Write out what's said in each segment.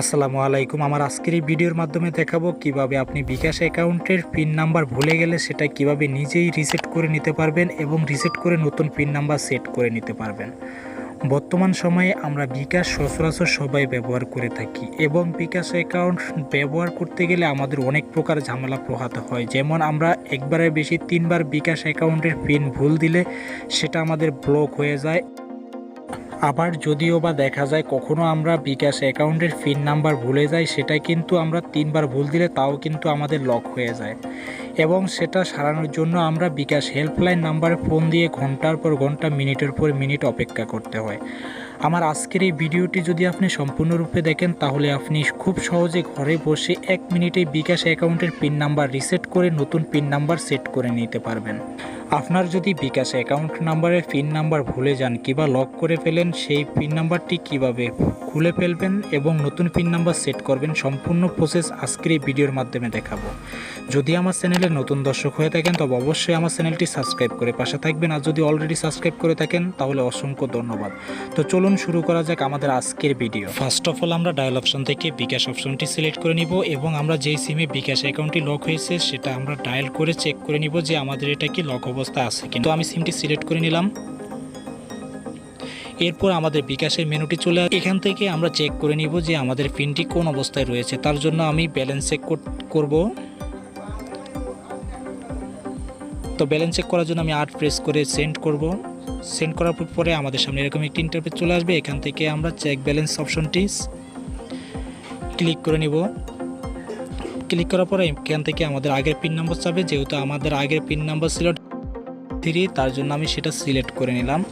আসসালামু আলাইকুম। আমার আজকের এই ভিডিওর মাধ্যমে দেখাবো কীভাবে আপনি বিকাশ অ্যাকাউন্টের পিন নাম্বার ভুলে গেলে সেটা কীভাবে নিজেই রিসেট করে নিতে পারবেন এবং রিসেট করে নতুন পিন নাম্বার সেট করে নিতে পারবেন। বর্তমান সময়ে আমরা বিকাশ সচরাচর সবাই ব্যবহার করে থাকি এবং বিকাশ অ্যাকাউন্ট ব্যবহার করতে গেলে আমাদের অনেক প্রকার ঝামেলা পোহাতে হয়। যেমন আমরা একবারের বেশি তিনবার বিকাশ অ্যাকাউন্টের পিন ভুল দিলে সেটা আমাদের ব্লক হয়ে যায়। আবার যদিও বা দেখা যায় কখনো আমরা বিকাশ অ্যাকাউন্টের পিন নাম্বার ভুলে যাই সেটা কিন্তু আমরা তিনবার ভুল দিলে তাও কিন্তু আমাদের লক হয়ে যায়। এবং সেটা সারানোর জন্য আমরা বিকাশ হেল্পলাইন নাম্বারে ফোন দিয়ে ঘণ্টার পর ঘণ্টা, মিনিটের পর মিনিট অপেক্ষা করতে হয়। আমার আজকের এই ভিডিওটি যদি আপনি সম্পূর্ণরূপে দেখেন, তাহলে আপনি খুব সহজে ঘরে বসে এক মিনিটে বিকাশ অ্যাকাউন্টের পিন নাম্বার রিসেট করে নতুন পিন নাম্বার সেট করে নিতে পারবেন। আপনার যদি বিকাশ অ্যাকাউন্ট নাম্বারের পিন নাম্বার ভুলে যান কিংবা লক করে ফেলেন, সেই পিন নাম্বারটি কীভাবে খুলে ফেলবেন এবং নতুন পিন নাম্বার সেট করবেন সম্পূর্ণ প্রসেস আজকের এই ভিডিওর মাধ্যমে দেখাবো। যদি আমার চ্যানেলে নতুন দর্শক হয়ে থাকেন, তবে অবশ্যই আমার চ্যানেলটি সাবস্ক্রাইব করে পাশে থাকবেন। আর যদি অলরেডি সাবস্ক্রাইব করে থাকেন, তাহলে অসংখ্য ধন্যবাদ। তো চলুন শুরু করা যাক আমাদের আজকের ভিডিও ফার্স্ট অফ অল আমরা ডায়াল অপশন থেকে বিকাশ অপশনটি সিলেক্ট করে নিব এবং আমরা যেই সিমে বিকাশ অ্যাকাউন্টটি লক হয়েছে, সেটা আমরা ডায়াল করে চেক করে নিব যে আমাদের এটা কি লক অবস্থা আছে, কিন্তু আমি সিমটি সিলেক্ট করে নিলাম। এরপর আমাদের বিকাশের মেনুটি চলে এখান থেকে আমরা চেক করে নিব যে আমাদের পিনটি কোন অবস্থায় রয়েছে। তার জন্য আমি ব্যালেন্স চেক করব। তো ব্যালেন্স চেক করার জন্য আমি আট প্রেস করে সেন্ড করব। সেন্ড করার পরে আমাদের সামনে এরকম একটি ইন্টারফেস চলে আসবে। এখান থেকে আমরা চেক ব্যালেন্স অপশনটি ক্লিক করে নিব। ক্লিক করার পরে এখান থেকে আমাদের আগের পিন নাম্বার চাবে। যেহেতু আমাদের আগের পিন নাম্বার ছিল থ্রি তার জন্য আমি সেটা সিলেক্ট করে নিলাম।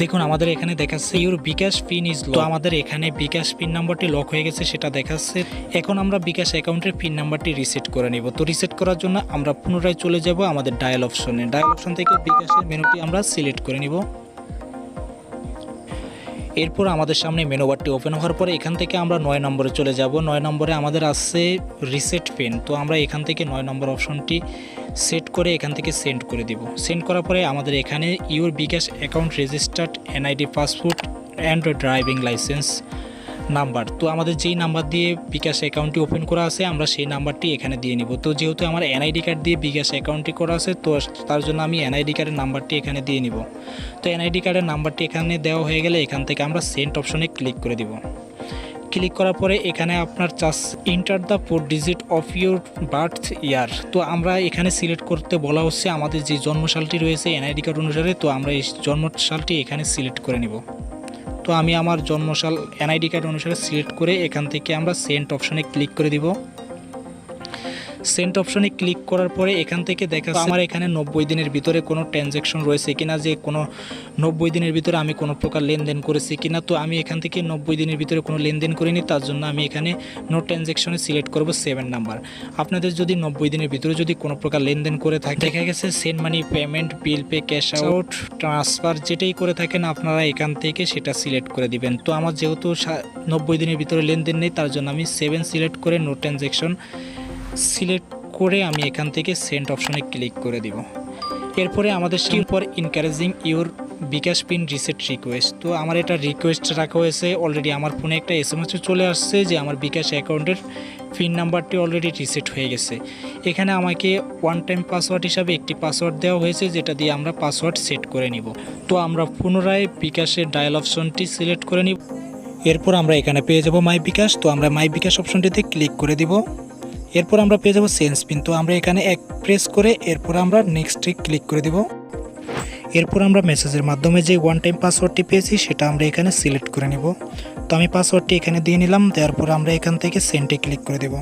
দেখুন, আমাদের এখানে দেখাচ্ছে ইউর বিকাশ পিন ইজ তো আমাদের এখানে বিকাশ পিন নাম্বারটি লক হয়ে গেছে, সেটা দেখাচ্ছে। এখন আমরা বিকাশ অ্যাকাউন্টের পিন নাম্বারটি রিসেট করে নিব। তো রিসেট করার জন্য আমরা পুনরায় চলে যাব আমাদের ডায়াল অপশনে ডায়াল অপশন থেকে বিকাশের মেনুটি আমরা সিলেক্ট করে নিব। এরপর আমাদের সামনে মেনু বারটি ওপেন হওয়ার পরে এখান থেকে আমরা নয় নম্বরে চলে যাব। নয় নম্বরে আমাদের আছে রিসেট পেন তো আমরা এখান থেকে নয় নম্বর অপশনটি সেট করে এখান থেকে সেন্ড করে দিব। সেন্ড করার পরে আমাদের এখানে your bKash account registered NID passport and driving licence number. তো আমাদের যেই নাম্বার দিয়ে বিকাশ অ্যাকাউন্টটি ওপেন করা আছে, আমরা সেই নাম্বারটি এখানে দিয়ে নিব। তো যেহেতু আমার এনআইডি কার্ড দিয়ে বিকাশ অ্যাকাউন্টটি করা আছে, তো তার জন্য আমি এনআইডি কার্ডের নাম্বারটি এখানে দিয়ে নিব। তো এনআইডি কার্ডের নাম্বারটি এখানে দেওয়া হয়ে গেলে এখান থেকে আমরা সেন্ট অপশনে ক্লিক করে দিব। ক্লিক করার পরে এখানে আপনার চাষ enter the four digit of your birth year. তো আমরা এখানে সিলেক্ট করতে বলা হচ্ছে আমাদের যে জন্মসালটি রয়েছে এনআইডি কার্ড অনুসারে, তো আমরা এই জন্মসালটি এখানে সিলেক্ট করে নিব। তো আমি আমার জন্মসাল এনআইডি কার্ড অনুসারে সিলেক্ট করে এখান থেকে আমরা সেন্ট অপশানে ক্লিক করে দিব। সেন্ট অপশনে ক্লিক করার পরে এখান থেকে দেখা যাচ্ছে আমার এখানে নব্বই দিনের ভিতরে কোনো ট্রানজ্যাকশন রয়েছে কিনা যে কোনো নব্বই দিনের ভিতরে আমি কোনো প্রকার লেনদেন করেছি কিনা। তো আমি এখান থেকে নব্বই দিনের ভিতরে কোনো লেনদেন করিনি তার জন্য আমি এখানে নো ট্রানজ্যাকশনে সিলেক্ট করব সেভেন নাম্বার আপনাদের যদি নব্বই দিনের ভিতরে যদি কোনো প্রকার লেনদেন করে থাকে দেখা গেছে send money payment bill pay cash out transfer যেটাই করে থাকেন আপনারা এখান থেকে সেটা সিলেক্ট করে দিবেন। তো আমার যেহেতু নব্বই দিনের ভিতরে লেনদেন নেই তার জন্য আমি সেভেন সিলেক্ট করে নো ট্রানজ্যাকশন সিলেক্ট করে আমি এখান থেকে সেন্ট অপশনে ক্লিক করে দিব। এরপরে আমাদের স্কিল পর encouraging your bKash pin reset request তো আমার এটা রিকোয়েস্ট রাখা হয়েছে। অলরেডি আমার ফোনে একটা এস এম চলে আসছে যে আমার বিকাশ অ্যাকাউন্টের পিন নাম্বারটি অলরেডি রিসেট হয়ে গেছে। এখানে আমাকে ওয়ান টাইম পাসওয়ার্ড হিসাবে একটি পাসওয়ার্ড দেওয়া হয়েছে, যেটা দিয়ে আমরা পাসওয়ার্ড সেট করে নিব। তো আমরা পুনরায় বিকাশের ডায়াল অপশনটি সিলেক্ট করে নিব। এরপর আমরা এখানে পেয়ে যাব মাই বিকাশ। তো আমরা মাই বিকাশ অপশনটিতে ক্লিক করে দিব। এরপর আমরা পেয়ে যাব সেন্স পিন তো আমরা এখানে এক প্রেস করে এরপর আমরা নেক্সটে ক্লিক করে দিব। এরপর আমরা মেসেজের মাধ্যমে যে ওয়ান টাইম পাসওয়ার্ডটি পেয়েছি, সেটা আমরা এখানে সিলেক্ট করে নেব। তো আমি পাসওয়ার্ডটি এখানে দিয়ে নিলাম, দেওয়ার পর আমরা এখান থেকে সেন্টে ক্লিক করে দেব।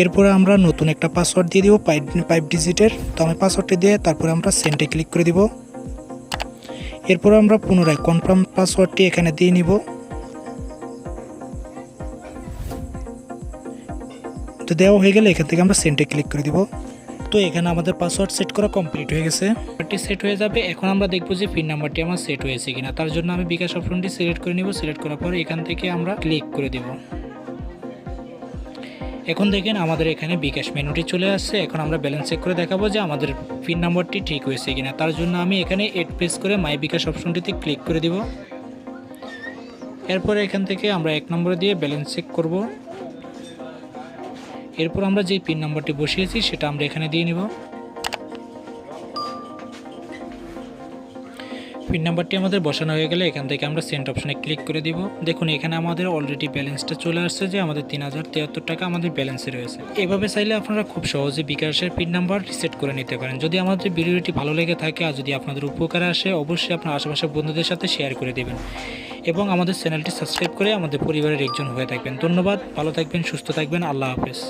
এরপরে আমরা নতুন একটা পাসওয়ার্ড দিয়ে দিব ফাইভ ফাইভ ডিজিটের তো আমি পাসওয়ার্ডটি দিয়ে তারপরে আমরা সেন্টে ক্লিক করে দিব। এরপর আমরা পুনরায় কনফার্ম পাসওয়ার্ডটি এখানে দিয়ে নিব। তো দেওয়া হয়ে গেলে এখান থেকে আমরা সেন্টে ক্লিক করে দিব। তো এখানে আমাদের পাসওয়ার্ড সেট করা কমপ্লিট হয়ে গেছে। নাম্বারটি সেট হয়ে যাবে। এখন আমরা দেখব যে পিন নাম্বারটি আমার সেট হয়েছে কিনা। তার জন্য আমি বিকাশ অপশনটি সিলেক্ট করে নিব। সিলেক্ট করার পর এখান থেকে আমরা ক্লিক করে দিব। এখন দেখেন আমাদের এখানে বিকাশ মেনুটি চলে আসছে। এখন আমরা ব্যালেন্স চেক করে দেখাবো যে আমাদের পিন নাম্বারটি ঠিক হয়েছে কিনা। তার জন্য আমি এখানে এড প্রেস করে মাই বিকাশ অপশনটিতে ক্লিক করে দিব। এরপরে এখান থেকে আমরা এক নম্বরে দিয়ে ব্যালেন্স চেক করব। এরপর আমরা যে পিন নাম্বারটি বসিয়েছি, সেটা আমরা এখানে দিয়ে নিব। পিন নাম্বারটি আমাদের বসানো হয়ে গেলে এখান থেকে আমরা সেন্ট অপশানে ক্লিক করে দিব। দেখুন, এখানে আমাদের অলরেডি ব্যালেন্সটা চলে আসছে যে আমাদের তিন হাজার তিয়াত্তর টাকা আমাদের ব্যালেন্সে রয়েছে। এভাবে চাইলে আপনারা খুব সহজে বিকাশের পিন নাম্বার রিসেট করে নিতে পারেন। যদি আমাদের ভিডিওটি ভালো লেগে থাকে আর যদি আপনাদের উপকারে আসে, অবশ্যই আপনার আশেপাশের বন্ধুদের সাথে শেয়ার করে দেবেন। এবং আমাদের চ্যানেলটি সাবস্ক্রাইব করে আমাদের পরিবারের একজন হয়ে থাকবেন। ধন্যবাদ, ভালো থাকবেন, সুস্থ থাকবেন, আল্লাহ হাফেজ।